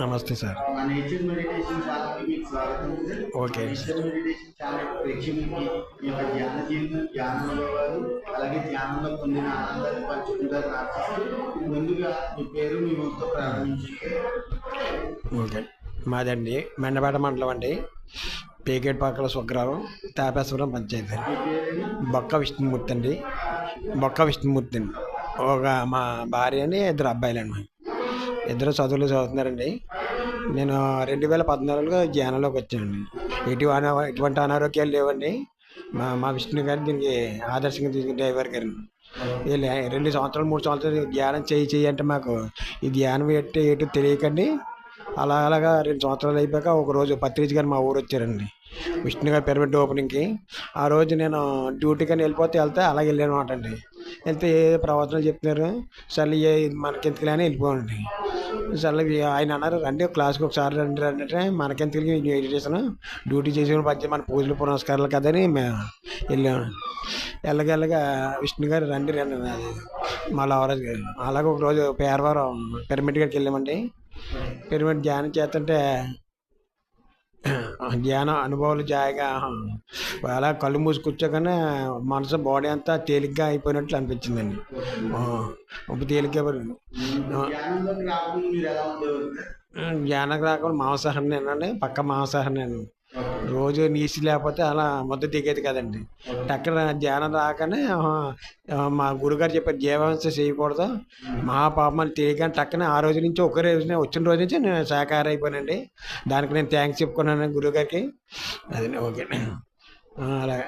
నమస్తే సార్. మా nature meditation ఛానల్కి మీకు స్వాగతం sir okay. Nature meditation channel ప్రేక్షకులకి మీ యొక్క ధ్యాన జీవితం ధ్యాన అనుభవాలు అలాగే ధ్యానంలో పొందిన ఆనందాన్ని పంచుకుంటారని ఆశిస్తూ. ముందుగా మీ పేరు మీ ఊరితో ప్రారంభించండి. ఓకే. మాదండి మెండపేట మండలం అండి. పేకేట్ పాకల స్వగ్రామం తాపేశ్వరం పంచాయతీ. బొక్క విష్ణుమూర్తి అండి. బొక్క విష్ణుమూర్తి అండి. ఒక మా భార్య అని ఇద్దరు అబ్బాయిలండి. ఇద్దరు చదువులు చదువుతున్నారండి. నేను రెండు వేల పద్నాలుగులో ధ్యానంలోకి వచ్చానండి. ఎటు అనా ఎటువంటి అనారోగ్యాలు లేవండి. మా మా విష్ణు గారు దీనికి ఆదర్శంగా తీసుకుని డ్రైవర్ గారు. వీళ్ళు రెండు సంవత్సరాలు మూడు సంవత్సరాలు ధ్యానం చేయి చేయి అంటే మాకు ఈ ధ్యానం ఎట్టి ఎటు తెలియకండి. అలా అలాగా రెండు సంవత్సరాలు అయిపోయాక ఒక రోజు పత్రిజ్ గారు మా ఊరు వచ్చారండి. విష్ణు గారి పిరమిడ్ ఓపెనింగ్కి ఆ రోజు నేను డ్యూటీకి అని వెళ్ళిపోతే వెళ్తే అలాగే వెళ్ళాను అనమాట అండి వెళ్తే ఏ ప్రవచనాలు చెప్తున్నారు? సర్లే ఏ మనకి అని వెళ్ళిపోండి సర్లే ఆయన అన్నారు రండి క్లాస్కి ఒకసారి రండి రండి అంటే మనకెందుకు ఎడ్యుకేషన్. డ్యూటీ చేసిన పద్ధతి మన పూజలు పునస్కారాలు కదని మేము వెళ్ళాము వెళ్ళగెళ్ళగా విష్ణు గారు రండి రండి అది మా లవరాజు గారు. అలాగే ఒక రోజు పేరవారం పిరమిడ్ గారికి వెళ్ళామండి. పిరమిడ్ ధ్యానం చేస్తుంటే ధ్యాన అనుభవాలు జాయిగా అలా కళ్ళు మూసి కూర్చోగానే మనసు బాడీ అంతా తేలిగ్గా అయిపోయినట్లు అనిపించిందండి. ఇప్పుడు తేలిగ్గా ధ్యానం రాకుండా మాంసాహారం తినండి పక్క మాంసాహారం నేను రోజు నీసి లేకపోతే అలా ముద్ద దిగేది కదండి. టక్కన ధ్యానం రాగానే మా గురుగారు చెప్పారు జీవహింస చేయకూడదు. మహాపాపం అని తెలియగానే టక్కన ఆ రోజు నుంచి ఒక రోజు వచ్చిన రోజు నుంచి నేను శాఖాహార అయిపోయానండి దానికి నేను థ్యాంక్స్ చెప్పుకున్నాను గురుగారికి. అది ఓకే. అలాగే.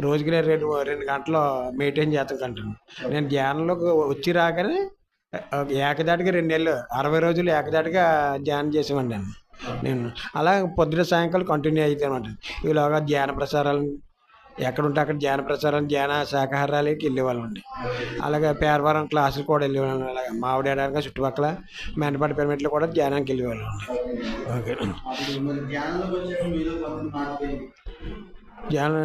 రోజుకి నేను రెండు రెండు గంటలు మెయింటైన్ చేస్తాను నేను ధ్యానంలోకి వచ్చి రాగానే ఏకదాటిగా రెండు నెలలు అరవై రోజులు ఏకదాటిగా ధ్యానం చేసేవాడిని నేను. నేను అలా పొద్దున సాయంకాలం కంటిన్యూ అవుతాయి అనమాట ఈలోగా ధ్యాన ప్రసారాలు ఎక్కడుంటే అక్కడ ధ్యాన ప్రచారం ధ్యాన శాకాహారాలకి వెళ్ళేవాళ్ళం అండి అలాగే పేరవరం క్లాసులు కూడా వెళ్ళేవాళ్ళం. అలాగే మావిడేడానికి చుట్టుపక్కల మెండపాటి పిరమిడ్లో కూడా ధ్యానానికి వెళ్ళేవాళ్ళం. ఓకే. ధ్యానం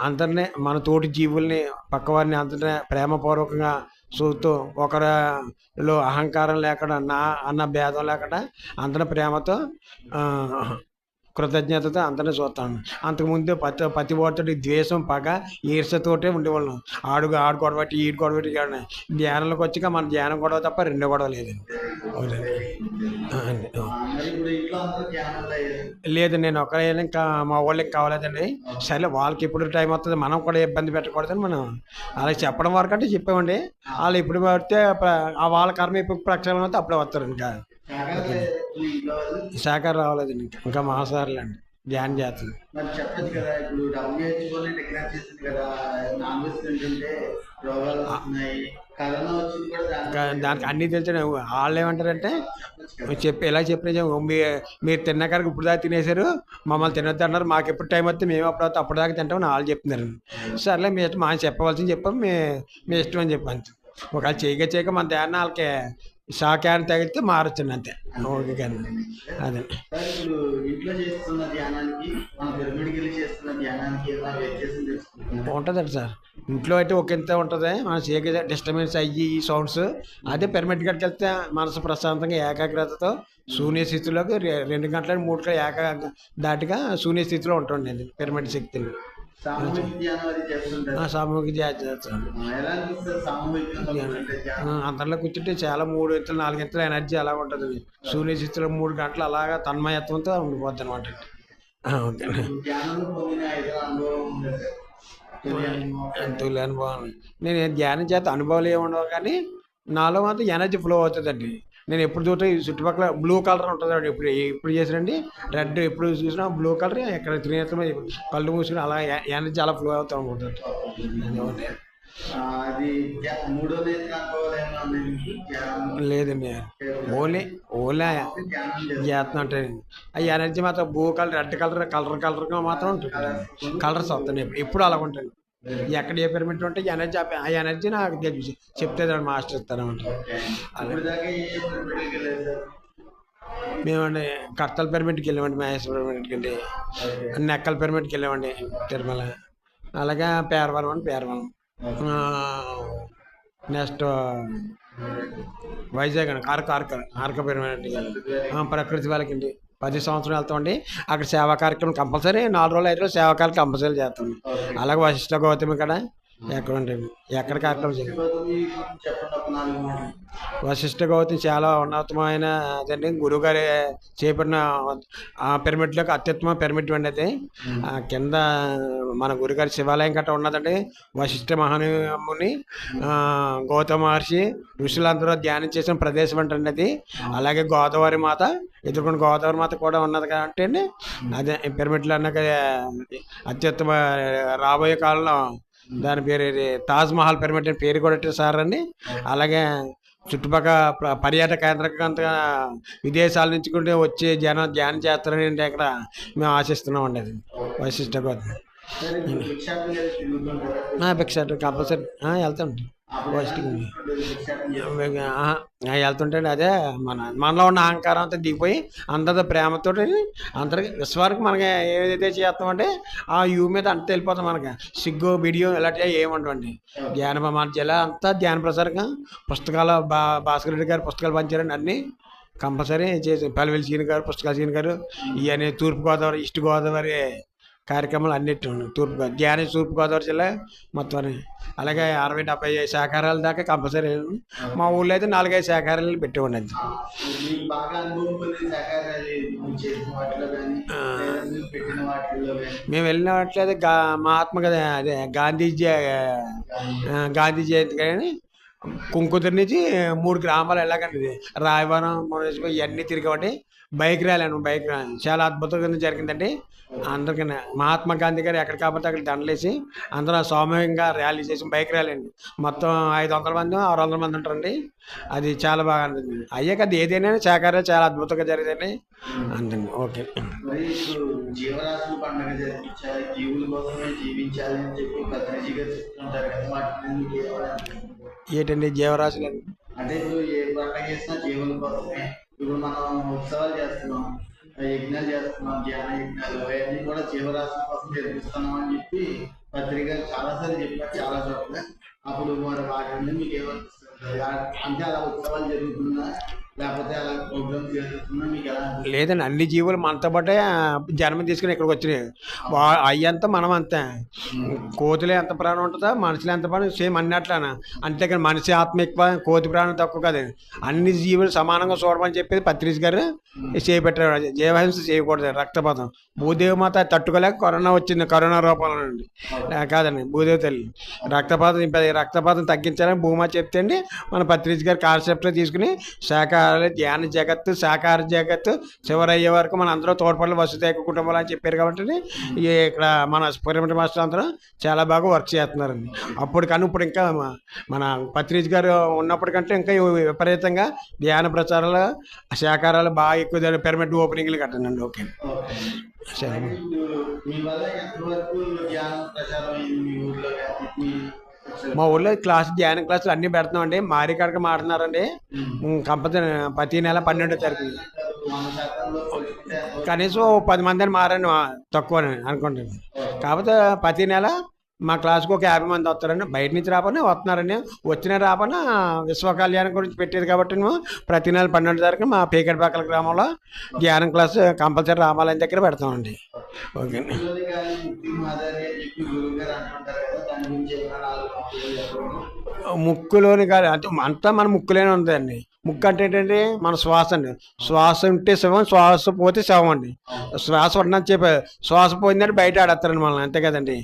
అందరినీ మన తోటి జీవుల్ని పక్కవారిని అందరినీ ప్రేమపూర్వకంగా చూస్తూ ఒకరిలో అహంకారం లేకుండా నా అన్న భేదం లేకుండా అందరి ప్రేమతో కృతజ్ఞతతో అందరిని చూస్తాను. అంతకుముందు పతి పతి ఓటడి ద్వేషం పగ ఈర్షతోటే ఉండేవాళ్ళం. ఆడు ఆడు గొడవటి ఈడు గొడవటి ధ్యానంలోకి వచ్చాక మన ధ్యానం గొడవ తప్ప రెండో గొడవ లేదండి అవునండి. లేదు నేను ఒకరే ఇంకా మా వాళ్ళకి కావాలేదండి. సరే వాళ్ళకి ఎప్పుడు టైం వస్తుంది మనం కూడా ఇబ్బంది పెట్టకూడదని మనం అలా చెప్పడం వరకు అంటే చెప్పామండి. వాళ్ళు ఇప్పుడు పడితే ఆ వాళ్ళ కర్మ ఇప్పుడు ప్రక్షాళన అయితే అప్పుడే వస్తారు ఇంకా. శాఖ రావాలేదండి ఇంకా ఇంకా మాసారులు అండి. ధ్యానం చేస్తుంది మరి చెప్పచ్చు కదా ఇప్పుడు డబ్ల్యూహెచ్ఓ డిక్లేర్ చేసింది కదా నాన్ వెజ్ తింటుంటే రోగాలు వస్తున్నాయి. కరోనా వచ్చింది కూడా దానికి అన్నీ తెలిసిన వాళ్ళు ఏమంటారంటే చెప్పి ఎలా చెప్పిన మీ మీరు తిన్నాక ఇప్పుడు దాకా తినేశారు. మమ్మల్ని తినొద్దు అన్నారు. మాకు ఎప్పుడు టైం వస్తే మేము అప్పుడు వస్తే అప్పుడు దాకా తింటామని వాళ్ళు చెప్తున్నారు. సర్లే మీ ఇష్టం మా చెప్పవలసింది చెప్పాం. మీ మీ ఇష్టం అని చెప్పాను ఒకవేళ చేయక చేయక మన ధ్యానం వాళ్ళకి శాఖాన్ని తగిలితే మారొచ్చండి అంతే. ఓకే కానీ అదే. ఉంటుందండి సార్. ఇంట్లో అయితే ఒక ఇంత ఉంటుంది మన చేక డిస్టర్బెన్స్ అయ్యి ఈ సౌండ్స్ అదే పిరమిడ్ గడికి వెళ్తే మనసు ప్రశాంతంగా ఏకాగ్రతతో శూన్య స్థితిలోకి రెండు గంటల మూడు గంటల ఏక దాటిగా శూన్య స్థితిలో ఉంటుంది పిరమిడ్ శక్తిని. సామూహిక ధ్యానం చేస్తాను సామూహికంగా కూర్చుంటే చాలా మూడు ఇంతలు నాలుగు ఇంతల ఎనర్జీ అలా ఉంటుంది. శూన్య స్థితిలో మూడు గంటలు అలాగా తన్మయత్వంతో ఉండిపోద్ది అనమాట అనుభవం నేను ధ్యానం చేత అనుభవాలు ఏమి ఉండవు కానీ నాలో మాత్రం ఎనర్జీ ఫ్లో అవుతుందండి. నేను ఎప్పుడు చూస్తే ఈ చుట్టుపక్కల బ్లూ కలర్ ఉంటుంది ఇప్పుడు ఎప్పుడు చేసినండి? రెడ్ ఎప్పుడు చూసినా బ్లూ కలర్ ఎక్కడ తినేస్తున్నా కళ్ళు మూసుకుని అలా ఎనర్జీ అలా ఫ్లో అవుతూ ఉంటుంది లేదండి. ఓన్లీ ఓన్లీ ధ్యానం చేస్తారు. చేస్తున్నా అంటే ఆ ఎనర్జీ మాత్రం blue colour red colour colour కలర్గా మాత్రం ఉంటుంది. కలర్స్ వస్తున్నాయి. ఎప్పుడు ఎప్పుడు అలా ఉంటుంది ఎక్కడ ఏ పిరమిడ్ ఉంటే ఎనర్జీ ఆ ఎనర్జీ నాకు తెలిసి చెప్తే మాస్టర్ పిరమిడ్కి వెళ్ళారు సార్? మేమండి కట్టల పిరమిడ్కి వెళ్ళామండి మహేశ్వర పిరమిడ్కి వెళ్ళి. నెక్కల పిరమిడ్కి వెళ్ళామండి తిరుమల. అలాగే పేరవరం అని పేరవరం. నెక్స్ట్ వైజాగ్ అండి ఆర్క ఆర్క ఆర్క పిరమిడ్ ప్రకృతి వాళ్ళకి అండి. పది సంవత్సరం వెళ్తామండి. అక్కడ సేవా కార్యక్రమం కంపల్సరీ. నాలుగు రోజులు ఐదు రోజులు సేవా కార్యక్రమం కంపల్సరీ చేస్తాం. అలాగే వశిష్ఠ గౌతమి కూడా. ఎక్కడ ఉంటుంది ఎక్కడ కార్యక్రమం చేయాలి వశిష్ఠ గౌతమి చాలా ఉన్నతమైన అదండి. గురువుగారి చేపట్టిన ఆ పిరమిడ్లోకి అత్యుత్తమ పిరమిడ్ అండి అది ఆ కింద మన గురుగారి శివాలయం గట్రా ఉన్నదండి. వశిష్ఠ మహాముని ఆ, గౌతమ మహర్షి ఋషులందరూ ధ్యానం చేసిన ప్రదేశం అంటండి అది. అలాగే గోదావరి మాత ఎదుర్కొన్న గోదావరి మాత కూడా ఉన్నది కాబట్టి అండి అదే పిరమిడ్లు అన్నాక అత్యుత్తమ రాబోయే కాలంలో దాని పేరు ఇది తాజ్ మహల్ పిరమిడ్ అని పేరు కూడా సార్ అండి. అలాగే చుట్టుపక్కల ప్ర- పర్యాటక కేంద్రంగా విదేశాల నుంచి కూడా వచ్చి జనం ధ్యానం చేస్తారని అంటే ఇక్కడ మేము ఆశిస్తున్నాం అండి అది. వశిష్ట గోదావరి. సరే ఇప్పుడు భిక్షాటన చేసి తిరుగుతుంటారా భిక్ష కంపల్సరీ. వెళ్తాం. వెళ్తుంటే అదే మన మనలో ఉన్న అహంకారం అంతా దిగిపోయి అందరితో ప్రేమతో అందరికి విశ్వానికి మనకి ఏదైతే చేస్తామంటే ఆ యూ మీద అంత వెళ్ళిపోతాం మనకి. సిగ్గు వీడియో ఇలాంటివి ఏముండవండి ధ్యాన మన జిల్లా అంతా ధ్యాన ప్రసారంగా పుస్తకాలు బా భాస్కర్ రెడ్డి గారు పుస్తకాలు పంచారండి అన్నీ. కంపల్సరీ చేసి పల్లెలు సీని గారు పుస్తకాలు సీని గారు ఇవన్నీ తూర్పుగోదావరి ఈస్ట్ గోదావరి కార్యక్రమాలు అన్నిటి తూర్పు ధ్యాన తూర్పు గోదావరి జిల్లా మొత్తం. అలాగే అరవై డెబ్బై శాఖారాల దాకా కంపల్సరీ మా ఊళ్ళో అయితే నాలుగైదు శాఖారాలు పెట్టి ఉన్నది మేము వెళ్ళిన వాటిలో గా మహాత్మా అదే గాంధీ జయ ఆ, గాంధీ. జయంతి కానీ కుంకుదురు నుంచి మూడు గ్రామాలు వెళ్ళకండి రాయవరం మునేశ్వరం ఇవన్నీ తిరిగామండి బైక్ ర్యాలీ బైక్ ర్యాలీ. చాలా అద్భుతంగా జరిగిందండి. అందరికీ మహాత్మా గాంధీ గారు ఎక్కడ కాబట్టి అక్కడ దండలేసి అందరూ సామూహికంగా ర్యాలీ చేసి బైక్ ర్యాలీ అండి. మొత్తం ఐదు వందల మంది ఆరు వందల మంది ఉంటారండి. అది చాలా బాగా ఉంటుంది అయ్యాక అది ఏదైనా శాఖారాలు చాలా అద్భుతంగా జరిగిందండి. అందండి ఓకే. జీవరాశుల పండుగ జీవుల కోసమే చెప్పి కదా ఏంటండి జీవరాశులు? అండి అంటే ఇప్పుడు ఏ పండుగ చేసినా జీవుల కోసమే. ఇప్పుడు మనం ఉత్సవాలు చేస్తున్నాం యజ్ఞాలు చేస్తున్నాం ధ్యాన యజ్ఞాలు అవన్నీ కూడా జీవరాశుల కోసం జరిపిస్తున్నాం అని చెప్పి పత్రిక చాలాసార్లు చెప్పారు చాలా చోట్ల. అప్పుడు మరి వాటి నుండి మీకు ఏమనిపిస్తుంది? అంటే అలా ఉత్సవాలు జరుగుతున్నా లేకపోతే అలా ప్రోగ్రామ్స్ జరుగుతుందా మీకు ఎలా అనిపిస్తుంది? లేదండి అన్ని జీవులు మనతో పాటే జన్మ తీసుకుని ఇక్కడికి వచ్చినాయి. అయ్యంతా మనం అంతే. కోతులు ఎంత ప్రాణం ఉంటుందో మనుషులు ఎంత ప్రాణం సేమ్ అన్నట్లానా అంతేకాని మనిషి ఆత్మ ఎక్కువ కోతి ప్రాణం తక్కువ కాదు. అన్ని జీవులు సమానంగా చూడమని చెప్పేది పత్రిక గారు చేపెట్టారు. జీవహింస చేయకూడదు రక్తపాతం. భూదేవి మాత తట్టుకోలేక కరోనా వచ్చింది కరోనా రూపంలో ఆ, కాదండి భూదేవి తల్లి. రక్తపాతం రక్తపాతం తగ్గించాలని భూమా చెప్తే అండి మన పత్రిక గారి కాన్సెప్ట్లో తీసుకుని శాకాహార ధ్యాన జగత్తు సాకార జగత్తు చివరయ్యే వరకు మన అందరూ తోడ్పడలు వసుదేక కుటుంబాలు అని చెప్పారు కాబట్టి ఇక్కడ మన పిరమిడ్ మాస్టర్ అందరూ చాలా బాగా వర్క్ చేస్తున్నారండి. అప్పుడు కానీ ఇప్పుడు ఇంకా మన పత్రిజ్ గారు ఉన్నప్పటికంటే ఇంకా విపరీతంగా ధ్యాన ప్రచారాలు సాకారాలు బాగా ఎక్కువ పిరమిడ్ ఓపెనింగ్లు కట్టండి ఓకే. సరే. మీ ఊళ్ళో క్లాస్ ధ్యాన క్లాసులు అన్నీ పెడుతున్నామండి. మారి కడక మాడుతున్నారండి కంపల్సరీ ప్రతి నెల పన్నెండో తారీఖు? కనీసం పది మంది అని మారండి తక్కువ అనుకుంటాను కాకపోతే ప్రతి నెల మా క్లాస్కి ఒక యాభై మంది వస్తారండి బయట నుంచి రాపనే వస్తున్నారండి వచ్చిన రాపన విశ్వ కళ్యాణం గురించి పెట్టేది కాబట్టి మేము ప్రతి నెల పన్నెండు తారీఖు మా పేకడపాకల గ్రామంలో ధ్యానం క్లాస్ కంపల్సరీ రామాలయం దగ్గర పెడతామండి. ఓకే. కానీ ముక్కులోని కాదు అంటే అంతా మన ముక్కులోనే ఉందండి. ముక్కు అంటే ఏంటంటే మన శ్వాస అండి. శ్వాస ఉంటే శవం శ్వాస పోతే శవం అండి. శ్వాస ఉన్నది చెప్పే శ్వాస పోయిందంటే బయట ఆడేస్తారండి మనల్ని. అంతే కదండి.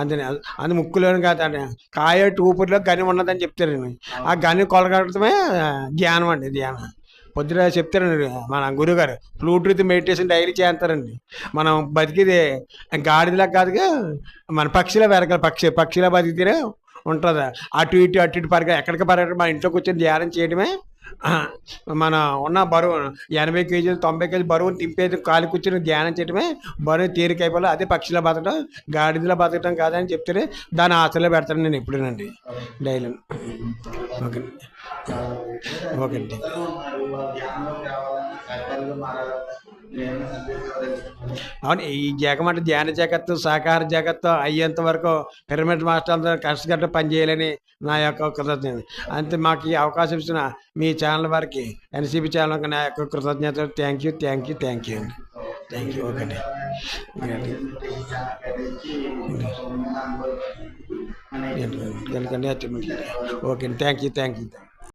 అంతే అది ముక్కులోని కాదండి. కాయ ఊపిరిలో గని ఉన్నదని చెప్తారండి. ఆ గని కొలగడటమే ధ్యానం అండి ధ్యానం. పొద్దున చెప్తారండి మన గురుగారు. బ్లూటూత్ మెడిటేషన్ డైలీ చేస్తారండి. మనం బతికిది గాడిదలా కాదుగా మన పక్షిలా వెరకల పక్షి పక్షిలా బతికితేనే ఉంటుందా? అటు ఇటు అటు ఇటు పరిగె ఎక్కడికి పరిగెట్టి మన ఇంట్లో కూర్చొని ధ్యానం చేయడమే మన ఉన్న బరువు ఎనభై కేజీలు తొంభై కేజీలు బరువుని తిప్పేది కాలు కూర్చొని ధ్యానం చేయడమే బరువు తేలికైపోలే అదే పక్షిలో బతకడం గాడిదలో బతకడం కాదని చెప్తే దాని ఆశలో పెడతాను నేను ఎప్పుడేనండి. డైలీ. ఓకే. ఓకే అవును ఈ జగమంటే ధ్యాన జగత్తు సహకార జగత్తు అయ్యేంత వరకు పిరమిడ్ మాస్టర్లతో కష్టపడి పనిచేయాలని నా యొక్క కృతజ్ఞత. అంతే మాకు ఈ అవకాశం ఇచ్చిన మీ ఛానల్ వారికి ఎన్సీపీ ఛానల్కి నా యొక్క కృతజ్ఞతలు. Thank you thank you thank you. అండి థ్యాంక్ యూ ఓకే అండి. Okay thank you thank you.